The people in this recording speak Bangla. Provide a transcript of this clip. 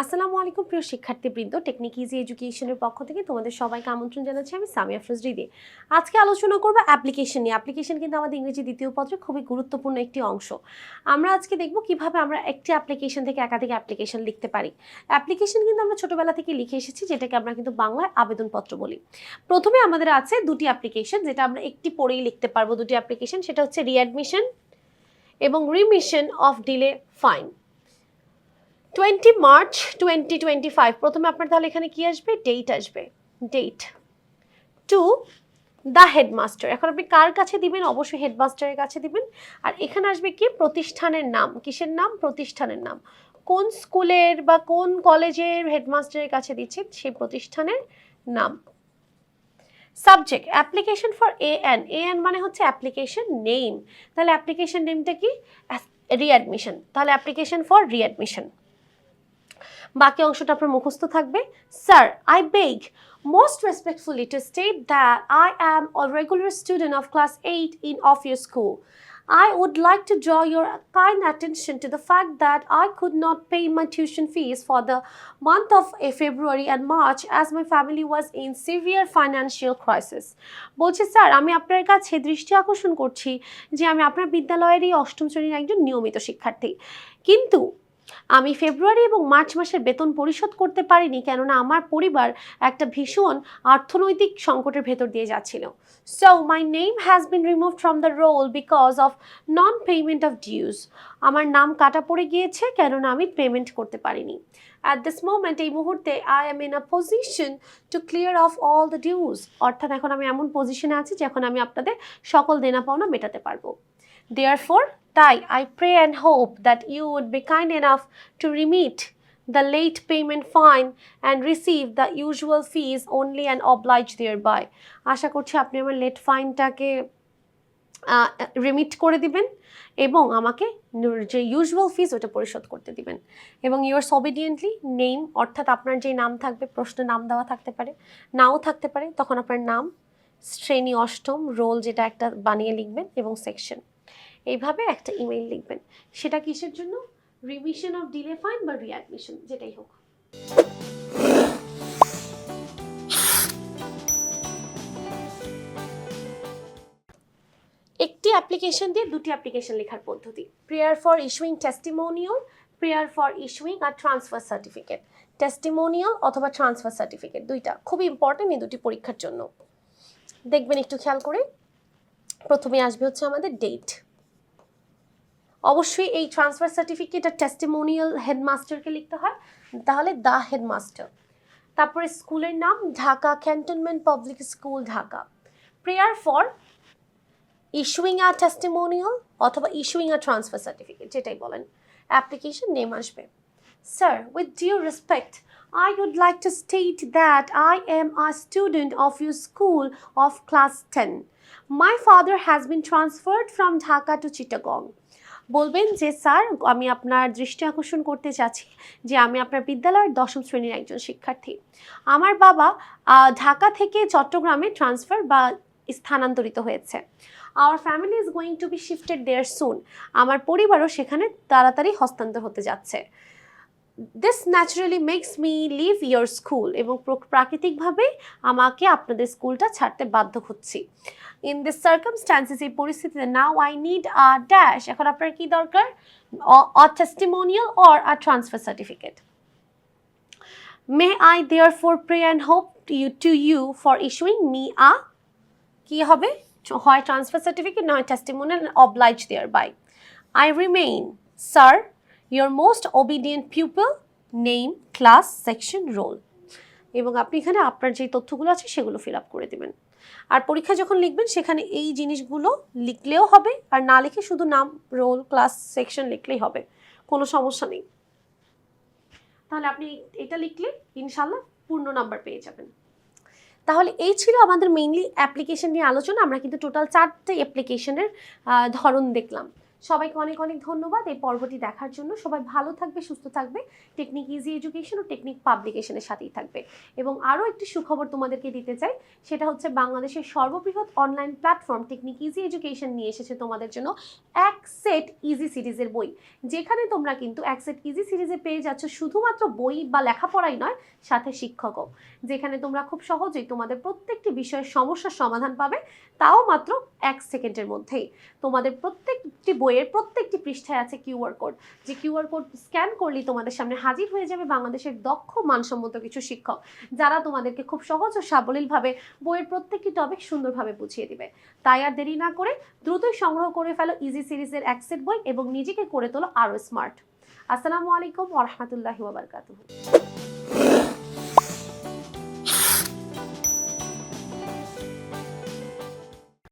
আসসালামু আলাইকুম প্রিয় শিক্ষার্থীবৃন্দ টেকনিক ইজি এডুকেশনের পক্ষ থেকে তোমাদের সবাইকে আমন্ত্রণ জানাচ্ছি আমি সামিয়া ফজরিদি আজকে আলোচনা করব অ্যাপ্লিকেশন নিয়ে। অ্যাপ্লিকেশন কিন্তু আমাদের ইংরেজি দ্বিতীয় পত্রে খুবই গুরুত্বপূর্ণ একটি অংশ। আমরা আজকে দেখব কীভাবে আমরা একটি অ্যাপ্লিকেশন থেকে একাধিক অ্যাপ্লিকেশন লিখতে পারি। অ্যাপ্লিকেশন কিন্তু আমরা ছোটবেলা থেকে লিখে এসেছি, যেটাকে আমরা কিন্তু বাংলায় আবেদনপত্র বলি। প্রথমে আমাদের আছে দুটি অ্যাপ্লিকেশন যেটা আমরা একটি পড়েই লিখতে পারব দুটি অ্যাপ্লিকেশন সেটা হচ্ছে রিঅ্যাডমিশন এবং remission of delay fine twenty March twenty twenty five প্রথমে আপনার তাহলে এখানে কি আসবে? ডেট আসবে। ডেট টু দ্য হেডমাস্টার এখন আপনি কার কাছে দিবেন? অবশ্যই হেডমাস্টারের কাছে দিবেন। আর এখানে আসবে কি? প্রতিষ্ঠানের নাম। কিসের নাম? প্রতিষ্ঠানের নাম। কোন স্কুলের বা কোন কলেজের হেডমাস্টারের কাছে দিচ্ছেন সেই প্রতিষ্ঠানের নাম। Subject application for A N A N মানে হচ্ছে অ্যাপ্লিকেশন নেম তাহলে অ্যাপ্লিকেশন নেমটা কি? রিঅ্যাডমিশন তাহলে অ্যাপ্লিকেশন ফর রিঅ্যাডমিশন বাকি অংশটা আপনার মুখস্থ থাকবে। Sir I beg most respectfully to state that I am a regular student of class eight in of your school I would like to draw your kind attention to the fact that I could not pay tuition tuition for for month of a February and March as my family was in severe financial crisis বলছি স্যার আমি আপনার কাছে দৃষ্টি আকর্ষণ করছি যে আমি আপনার বিদ্যালয়ের এই অষ্টম শ্রেণির একজন নিয়মিত শিক্ষার্থী। কিন্তু আমি ফেব্রুয়ারি এবং মার্চ মাসের বেতন পরিশোধ করতে পারিনি কেননা আমার পরিবার একটা ভীষণ অর্থনৈতিক সংকটের ভেতর দিয়ে যাচ্ছিল। So my name has been remove from the roll because of non payment of dues আমার নাম কাটা পড়ে গিয়েছে কেননা আমি পেমেন্ট করতে পারিনি। অ্যাট দিস মোমেন্ট এই মুহূর্তে I am in a position to clear off all the dues অর্থাৎ এখন আমি এমন পজিশনে আছি যখন আমি আপনাদের সকল দেনা পাওনা মেটাতে পারব। Therefore, তাই I pray and hope that you would be kind enough to remit the late payment fine and receive the usual fees only and oblige thereby. আশা করছি আপনি আমার লেট ফাইনটাকে রিমিট করে দিবেন এবং আমাকে যে ইউজুয়াল ফিস ওটা পরিশোধ করতে দিবেন এবং ইউর অবিডিয়েন্টলি নেম অর্থাৎ আপনার যে নাম থাকবে প্রশ্ন নাম দেওয়া থাকতে পারে নাও থাকতে পারে তখন আপনার নাম শ্রেণি অষ্টম রোল যেটা একটা বানিয়ে লিখবেন এবং সেকশন এইভাবে একটা ইমেইল লিখবেন। সেটা কিসের জন্য? রিভিশন অফ ডিলে ফাইন বা রিঅ্যাডমিশন যেটাই হোক। একটি অ্যাপ্লিকেশন দিয়ে দুটি অ্যাপ্লিকেশন লেখার পদ্ধতি। Prayer for issuing testimonial prayer for issuing R transfer certificate testimonial অথবা ট্রান্সফার সার্টিফিকেট দুইটা। খুব ইম্পর্টেন্ট এই দুটি পরীক্ষার জন্য। দেখবেন একটু খেয়াল করে। প্রথমে আসবে হচ্ছে আমাদের ডেট অবশ্যই এই ট্রান্সফার সার্টিফিকেট আর টেস্টিমোনিয়াল হেডমাস্টারকে লিখতে হয়। তাহলে দ্য হেডমাস্টার তারপরে স্কুলের নাম Dhaka cantonment public school Dhaka. Prayer for issuing a testimonial অথবা ইস্যুইং আ ট্রান্সফার সার্টিফিকেট যেটাই বলেন। অ্যাপ্লিকেশন নেম আসবে। Sir with due respect I would like to state that I am a student of your school of class 10. My father has been transferred from Dhaka to Chittagong. বলবেন যে, স্যার, আমি আপনার দৃষ্টি আকর্ষণ করতে চাচ্ছি যে, আমি আপনার বিদ্যালয়ের দশম শ্রেণির একজন শিক্ষার্থী। আমার বাবা ঢাকা থেকে চট্টগ্রামে ট্রান্সফার বা স্থানান্তরিত হয়েছে। Our family is going to be shifted there soon আমার পরিবারও সেখানে তাড়াতাড়ি হস্তান্তর হতে যাচ্ছে। This naturally makes me leave your school এবং প্র- প্রাকৃতিকভাবে আমাকে আপনাদের স্কুলটা ছাড়তে বাধ্য হচ্ছি। ইন দিস সার্কামস্টান্সেস এই পরিস্থিতিতে now I need a dash এখন আপনার কি দরকার? A testimonial or a transfer certificate may I therefore pray and hope you to you for issuing me a কি হবে? হয় ট্রান্সফার সার্টিফিকেট নয় testimonial oblige thereby I remain sir your most obedient pupil name class section roll এবং আপনি এখানে আপনার যে তথ্যগুলো আছে, সেগুলো ফিল আপ করে দেবেন। আর পরীক্ষা যখন লিখবেন, সেখানে এই জিনিসগুলো লিখলেও হবে, আর না লিখে শুধু নাম রোল ক্লাস সেকশন লিখলেই হবে। কোনো সমস্যা নেই। তাহলে আপনি এটা লিখলে ইনশাল্লাহ পূর্ণ নাম্বার পেয়ে যাবেন। তাহলে এই ছিল আমাদের মেইনলি অ্যাপ্লিকেশন নিয়ে আলোচনা। আমরা কিন্তু টোটাল চারটে অ্যাপ্লিকেশনের ধরন দেখলাম। সবাইকে অনেক অনেক ধন্যবাদ। এই পর্বটি দেখার জন্য সবাই ভালো থাকবে, সুস্থ থাকবে। টেকনিক ইজি এডুকেশন ও টেকনিক পাবলিকেশনের সাথেই থাকবে। এবং আরও একটি সুখবর তোমাদেরকে দিতে চাই, সেটা হচ্ছে বাংলাদেশের সর্ববৃহৎ online platform technique easy education নিয়ে এসেছে তোমাদের জন্য এক সেট ইজি সিরিজের বই। যেখানে তোমরা কিন্তু এক সেট ইজি সিরিজে পেয়ে যাচ্ছ শুধুমাত্র বই বা লেখাপড়াই নয়, সাথে শিক্ষকও। যেখানে তোমরা খুব সহজেই তোমাদের প্রত্যেকটি বিষয়ের সমস্যার সমাধান পাবে, তাও মাত্র এক সেকেন্ডের মধ্যেই। তোমাদের প্রত্যেকটি বইয়ের প্রত্যেকটি পৃষ্ঠায় আছে কিউআর কোড। যে কিউআর কোড স্ক্যান করলেই তোমাদের সামনে হাজির হয়ে যাবে বাংলাদেশের দক্ষ মানসম্মত কিছু শিক্ষক, যারা তোমাদেরকে খুব সহজ ও সাবলীলভাবে বইয়ের প্রত্যেকটি টপিক সুন্দরভাবে বুঝিয়ে দিবে। তাই আর দেরি না করে দ্রুতই সংগ্রহ করে ফেলো ইজি সিরিজের এক সেট বই এবং নিজেকে করে তোলো আরও স্মার্ট আসসালামু আলাইকুম ওরহামতুল্লাহি ওবরকাতুহু